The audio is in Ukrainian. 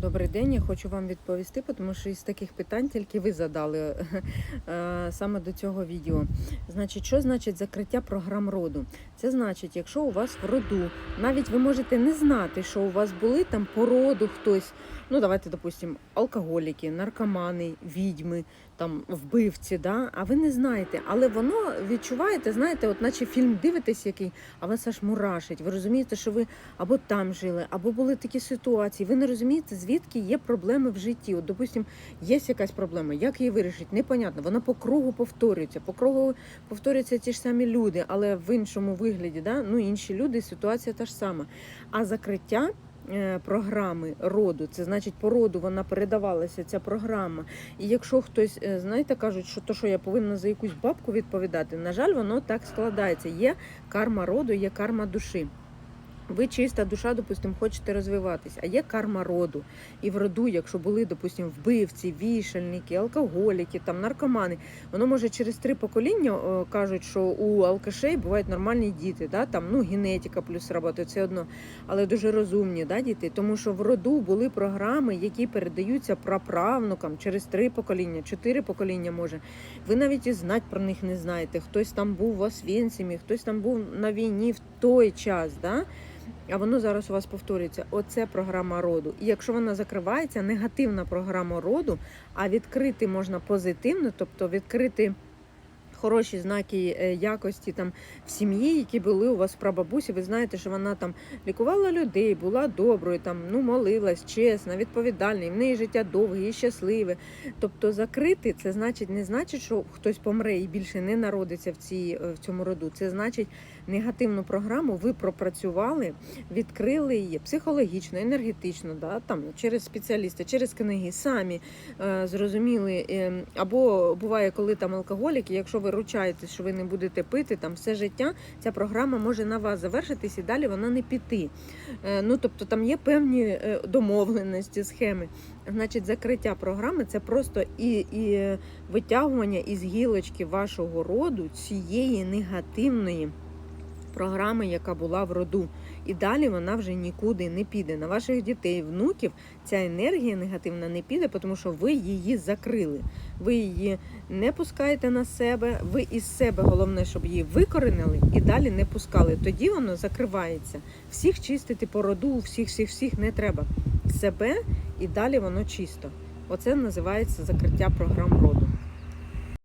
Добрий день. Я хочу вам відповісти, тому що із таких питань тільки ви задали е, саме до цього відео. Значить, що значить закриття програм роду? Це значить, якщо у вас в роду, навіть ви можете не знати, що у вас були там по роду хтось, ну давайте, допустимо, алкоголіки, наркомани, відьми, там вбивці, да? а ви не знаєте, але воно відчуваєте, знаєте, от наче фільм дивитесь, який, а вас аж мурашить. Ви розумієте, що ви або там жили, або були такі ситуації. Ви не розумієте, звідки є проблеми в житті. От, допустим, є якась проблема, як її вирішити? Непонятно. Вона по кругу повторюється. По кругу повторюються ті ж самі люди, але в іншому вигляді, да? ну інші люди, ситуація та ж сама. А закриття. е, Програми роду, це значить по роду вона передавалася ця програма. І якщо хтось, е, знаєте, кажуть, що то, що я повинна за якусь бабку відповідати, на жаль, воно так складається. Є карма роду, є карма душі. Ви чиста душа, допустимо, хочете розвиватися, а є карма роду. І в роду, якщо були, допустимо, вбивці, вішальники, алкоголіки, там наркомани, воно може через три покоління кажуть, що у алкашей бувають нормальні діти, да? там ну генетика плюс робота, це одно, але дуже розумні да, діти, тому що в роду були програми, які передаються праправнукам через три покоління, чотири покоління може. Ви навіть і знати про них не знаєте. Хтось там був в Освєнцимі, хтось там був на війні в той час. Да? А воно зараз у вас повторюється. Оце програма роду. І якщо вона закривається, негативна програма роду, а відкрити можна позитивно, тобто відкрити. Хороші знаки е, якості там в сім'ї, які були у вас в прабабусі. Ви знаєте, що вона там лікувала людей, була доброю, там ну молилась, чесна, відповідальна, і в неї життя довге і щасливе. Тобто закрити це значить не значить, що хтось помре і більше не народиться в цій е, в цьому роду. Це значить негативну програму ви пропрацювали, відкрили її психологічно, енергетично, да, там через спеціаліста, через книги, самі е, зрозуміли. Е, або буває, коли там алкоголіки, якщо ви ручаєтесь, що ви не будете пити там все життя, ця програма може на вас завершитись і далі вона не піти. Е, ну тобто там є певні е, домовленості, схеми. Значить, закриття програми це просто і, і витягування із гілочки вашого роду цієї негативної програми, яка була в роду. І далі вона вже нікуди не піде. На ваших дітей, внуків ця енергія негативна не піде, тому що ви її закрили. Ви її не пускаєте на себе, ви із себе головне, щоб її викоренили і далі не пускали. Тоді воно закривається. Всіх чистити по роду, всіх, всіх, всіх не треба. Себе і далі воно чисто. Оце називається закриття програм роду.